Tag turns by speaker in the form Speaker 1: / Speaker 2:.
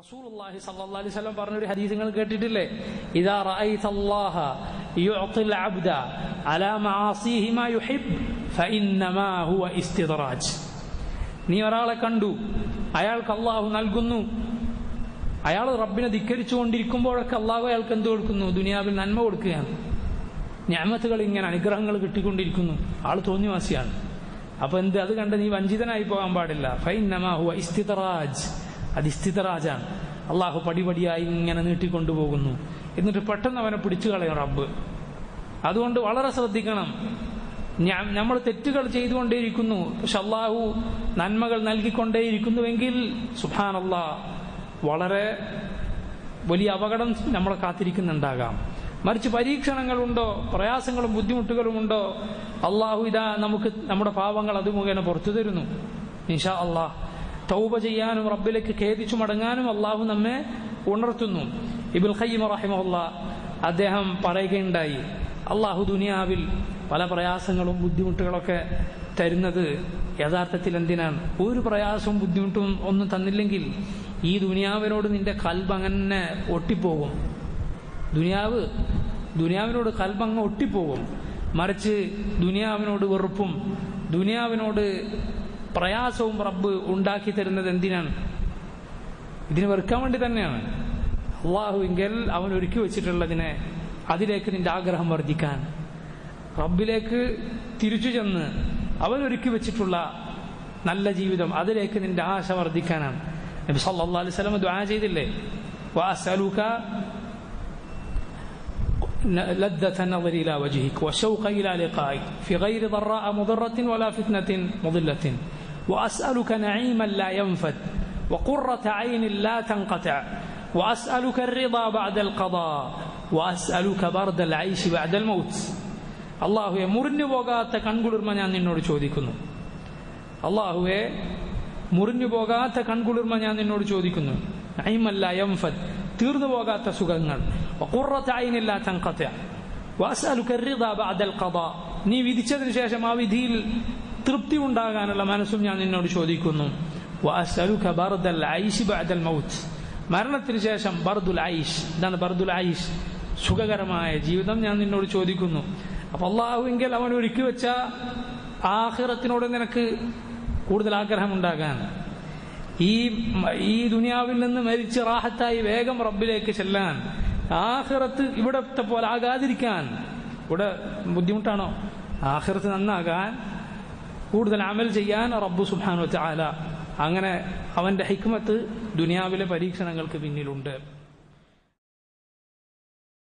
Speaker 1: റസൂലുള്ളാഹി സ്വല്ലല്ലാഹി അലൈഹി വസല്ലം പറഞ്ഞ ഒരു ഹദീസ് നിങ്ങൾ കേട്ടിട്ടില്ലേ? ഇദാ റഅയ്തല്ലാഹ യുഅത്തിൽ അബ്ദ അലാ മആസിഹി മാ യുഹിബ് ഫഇന്നമാ ഹുവ ഇസ്തിദ്റാജ്. നീ ഒരാളെ കണ്ടു അയാൾക്ക് അള്ളാഹു നൽകുന്നു. അയാൾ റബ്ബിനെ ധിക്കരിച്ചു കൊണ്ടിരിക്കുമ്പോഴൊക്കെ അള്ളാഹു അയാൾക്ക് എന്ത് കൊടുക്കുന്നു? ദുനിയാവിൽ നന്മ കൊടുക്കുകയാണ്. ഞാമത്തുകൾ ഇങ്ങനെ അനുഗ്രഹങ്ങൾ കിട്ടിക്കൊണ്ടിരിക്കുന്നു. ആൾ തോന്നിവാസിയാണ്. അപ്പൊ എന്ത്? അത് കണ്ട് നീ വഞ്ചിതനായി പോകാൻ പാടില്ല. ഫൈൻ ഹുവ ഇസ്തിതറാജ് അത് രാജാണ് അള്ളാഹു പടിപടിയായി ഇങ്ങനെ നീട്ടിക്കൊണ്ടുപോകുന്നു. എന്നിട്ട് പെട്ടെന്ന് അവനെ പിടിച്ചു കളയും റബ്ബ്. അതുകൊണ്ട് വളരെ ശ്രദ്ധിക്കണം. നമ്മൾ തെറ്റുകൾ ചെയ്തുകൊണ്ടേയിരിക്കുന്നു. പക്ഷെ അള്ളാഹു നന്മകൾ നൽകിക്കൊണ്ടേയിരിക്കുന്നുവെങ്കിൽ സുഹാൻ വളരെ വലിയ അപകടം നമ്മളെ കാത്തിരിക്കുന്നുണ്ടാകാം. മറിച്ച് പരീക്ഷണങ്ങളുണ്ടോ? പ്രയാസങ്ങളും ബുദ്ധിമുട്ടുകളും ഉണ്ടോ അള്ളാഹു ഇതാ നമുക്ക് നമ്മുടെ പാവങ്ങൾ അത് മുഖേന പുറത്തു തരുന്നു. നിഷാ അള്ളാഹ് തൗബ ചെയ്യാനും റബ്ബിലേക്ക് ഖേദിച്ചു മടങ്ങാനും അള്ളാഹു നമ്മെ ഉണർത്തുന്നു. ഇബുൽ ഖയ്യിം റഹിമുള്ള അദ്ദേഹം പറയുകയുണ്ടായി അള്ളാഹു ദുനിയാവിൽ പല പ്രയാസങ്ങളും ബുദ്ധിമുട്ടുകളൊക്കെ തരുന്നത് യഥാർത്ഥത്തിൽ എന്തിനാണ്? ഒരു പ്രയാസവും ബുദ്ധിമുട്ടും ഒന്നും തന്നില്ലെങ്കിൽ ഈ ദുനിയാവിനോട് നിന്റെ കൽബ് അങ്ങനെ ഒട്ടിപ്പോകും. ദുനിയാവ് ദുനിയാവിനോട് കൽബങ്ങ് ഒട്ടിപ്പോകും. മറിച്ച് ദുനിയാവിനോട് വെറുപ്പും ദുനിയാവിനോട് പ്രയാസവും റബ്ബ് ഉണ്ടാക്കി തരുന്നത് എന്തിനാണ് ഇതിന് വെറുക്കാൻ വേണ്ടി തന്നെയാണ് അള്ളാഹുവിങ്കൽ അവൻ ഒരുക്കി വെച്ചിട്ടുള്ളതിനെ അതിലേക്ക് നിന്റെ ആഗ്രഹം വർദ്ധിക്കാൻ റബ്ബിലേക്ക് തിരിച്ചു ചെന്ന് അവൻ ഒരുക്കി വെച്ചിട്ടുള്ള നല്ല ജീവിതം അതിലേക്ക് നിന്റെ ആശ വർദ്ധിക്കാനാണ് നബി സല്ലല്ലാഹു അലൈഹി വസല്ലം ദുആ ചെയ്തില്ലേ വഅസ്അലുക لذة النظر إلى وجهك والشوق إلى لقائك في غير ضراء مضرة ولا فتنة مضلة وأسألك نعيما لا ينفد وقرة عين لا تنقطع وأسألك الرضا بعد القضاء وأسألك برد العيش بعد الموت അള്ളാഹുവെ മുറിഞ്ഞു പോകാത്ത കൺകുളിർമ ഞാൻ നിന്നോട് ചോദിക്കുന്നു അള്ളാഹുവെ മുറിഞ്ഞു പോകാത്ത കൺകുളിർമ ഞാൻ നിന്നോട് ചോദിക്കുന്നു അയിമല്ല യംഫദ് തീർന്നു പോകാത്ത സുഖങ്ങൾ കുറത്തായിനില്ല തങ്കത്ത നീ വിധിച്ചതിന് ശേഷം ആ വിധിയിൽ തൃപ്തി ഉണ്ടാകാനുള്ള മനസ്സും ഞാൻ നിന്നോട് ചോദിക്കുന്നു. മരണത്തിന് ശേഷം ബർദുൽ ഐഷ് ഇതാണ് ബർദുൽ ഐഷ് സുഖകരമായ ജീവിതം ഞാൻ നിന്നോട് ചോദിക്കുന്നു. അപ്പൊ അള്ളാഹുവെങ്കിൽ അവൻ ഒരുക്കി വെച്ച ആഹിറത്തിനോട് നിനക്ക് കൂടുതൽ ആഗ്രഹം ആഗ്രഹമുണ്ടാകാൻ ഈ ഈ ദുനിയാവിൽ നിന്ന് മരിച്ച് റാഹത്തായി വേഗം റബ്ബിലേക്ക് ചെല്ലാൻ. ആഹിറത്ത് ഇവിടത്തെ പോലെ ആകാതിരിക്കാൻ. ഇവിടെ ബുദ്ധിമുട്ടാണോ? ആഹിറത്ത് നന്നാകാൻ കൂടുതൽ അമൽ ചെയ്യാൻ റബ്ബു സുബാനു ചാല അങ്ങനെ അവന്റെ ഹിക്മത്ത് ദുനിയാവിലെ പരീക്ഷണങ്ങൾക്ക് പിന്നിലുണ്ട്.